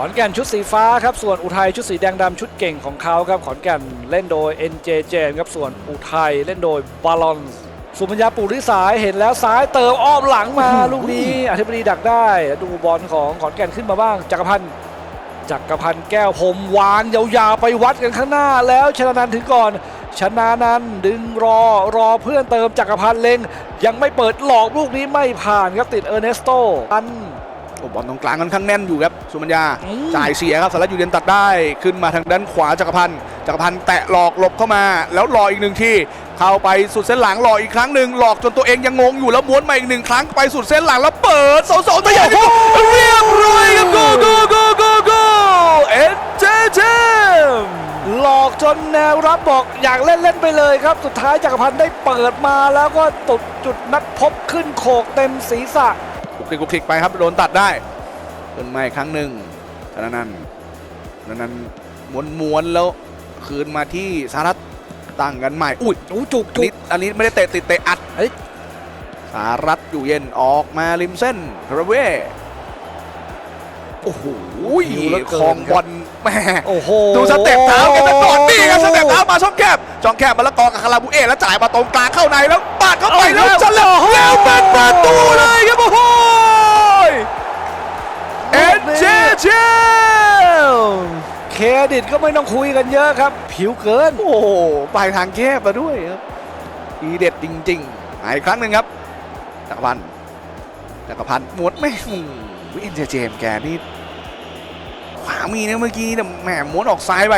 ขอนแก่นชุดสีฟ้าครับส่วนอุทัยชุดสีแดงดำชุดเก่งของเขาครับขอนแก่นเล่นโดย NJ เจมครับส่วนอุทัยเล่นโดยบาลอนสุมัญญาปุริสายเห็นแล้วซ้ายเติมอ้อมหลังมาลูกนี้อธิบดีดักได้ ดูบอลของขอนแก่นขึ้นมาบ้าง จักรพันธ์จักรพันธ์แก้วพรมวางยาวๆไปวัดกันข้างหน้าแล้วชนะนันถึงก่อนชนะนันดึงรอรอเพื่อนเติมจักรพันธ์เล็ง ยังไม่เปิดหลอกลูกนี้ไม่ผ่านครับติดเออร์เนสโตอัน บอลตรงกลางค่อนข้างแน่นอยู่ครับสุมัญญาอืมจ่ายเสียครับสารัตอยู่เดนตัดได้ขึ้นมาทางด้านขวาจักรพันธ์จักรพันธ์แตะหลอกหลบเข้ามา แล้วหลอกอีกหนึ่งที่เข้าไปสุดเส้นหลังหลอกอีกครั้งหนึ่งหลอกจนตัวเองยังงงอยู่แล้วม้วนมาอีกหนึ่งครั้งไปสุดเส้นหลังแล้วเปิดเสาสองตัวใหญ่ที่เรียบร้อยครับโกโกโกโกโกเอ็นเจเจมหลอกจนแนวรับบอกอยากเล่นเล่นไปเลยครับ สุดท้ายจักรพันธ์ได้เปิดมาแล้วก็ตดจุดนัดพบขึ้นโขกเต็มศีรษะกุก คลิกกุกคลิกไปครับโดนตัดได้ขึ้นมาอีกครั้งหนึ่งธนานันธนานันม้วนม้วนแล้วคืนมาที่สารัตตั้งกันใหม่อุ้ยจุกจุนี้กอันนี้ไม่ได้เตะติดเตะอัดเฮ้ยสารัตอยู่เย็นออกมาริมเส้นคาราเว่โอ้โหหิวเหลือเกินคลองบอลแม่โอ้โหดูสเต็ปเท้ากันตะก่อนนี่ครับสเต็ปเท้ามาช่องแคบช่องแคบมาแล้วกอกับคาราบูเอะแล้วจ่ายมาตรงกลางเข้าในแล้วปาดเข้าไปแล้วจะเล็บแล้วเป็นประตูเลยครับโอ้โห เครดิตก็ไม่ต้องคุยกันเยอะครับ ผิวเกิน โอ้โหปลายทางแคบมาด้วยครับดีเด็ดจริงๆมาอีกครั้งหนึ่งครับจักรพันธ์จักรพันธ์หมวดไม่วินเจเจมส์แกนี่ขวามีนะเมื่อกี้นี่แต่แหมม้วนออกซ้ายไป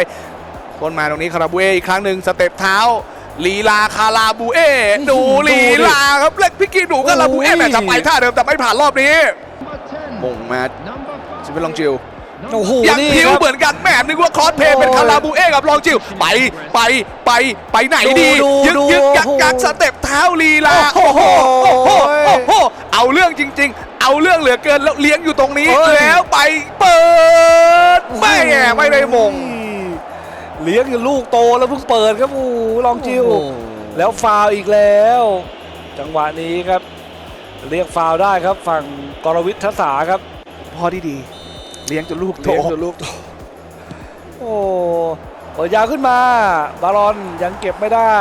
ต้นมาตรงนี้คาราบูเอะอีกครั้งหนึ่งสเต็ปเท้าลีลาคาราบูเอะดูลีลาครับเล็กพิกกี้ดูคาราบูเอะแม่จะไปท่าเดิมแต่ไม่ผ่านรอบนี้มงมาซิเป็นลองจิว โอ้โหยังนี่พิวครับเหมือนกันแหมนึกว่าคอสเพลย์เป็นโอ้ยคาราบูเอะกับลองจิวไปไปไปไปไหนดีดูยึกดูยึกยักโอ้โหยักสเต็ปเท้าลีลาโอ้โอ้โหโหโอ้โหโอ้โหเอาเรื่องจริง ๆ เอาเรื่องเหลือเกินแล้วเลี้ยงอยู่ตรงนี้เฮ้ยแล้วไปเปิดไม่แง่ไม่ได้มงเลี้ยงอยู่ลูกโตแล้วเพิ่งเปิดครับโอ้โหลองจิวโอ้โหแล้วฟาวล์อีกแล้ว จังหวะนี้ครับ เรียกฟาวล์ได้ครับฝั่งกรวิทย์ทศาครับพ่อที่ดี เลี้ยงจนลูกโตเลี้ยงจนลูกโตโอ้เปิดยาวขึ้นมา บาลอนยังเก็บไม่ได้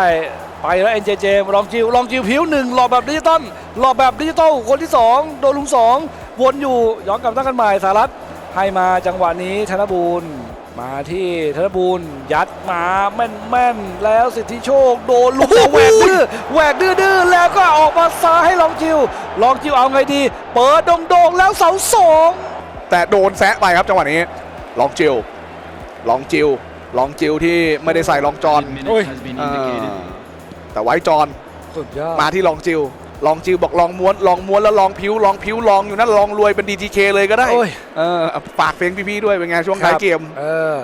ไปแล้วเอ็นเจเจลองจิวลองจิวผิวหนึ่งหลอกแบบดิจิตอลหลอกแบบดิจิตอลคนที่สองโดนลุงสองวนอยู่ย้อนกลับตั้งกันใหม่สารัตให้มาจังหวะนี้ธนบูรณ์มาที่ธนบูรณ์ยัดมาแม่นแม่นๆแล้วสิทธิโชค โดนลุกแหวกดื้อแหวกดื้อดื้อๆแล้วก็ออกมาซ้ายให้ลองจิว ลองจิวเอาไงดี เปิดโด่งๆแล้วเสาสอง แต่โดนแซะไปครับจังหวะนี้ลองจิวลองจิวลองจิวที่ไม่ได้ใส่ลองจอนโอ้ยเออแต่ไว้จอนสุดยอดมาที่ลองจิวลองจิวบอกลองม้วนลองม้วนแล้วลองพิ้วลองพิ้วลองอยู่นั่นลองรวยเป็น DTK เลยก็ได้โอ้ยเออฝากเพลงพี่ๆด้วยเป็นไงช่วงท้ายเกมเออ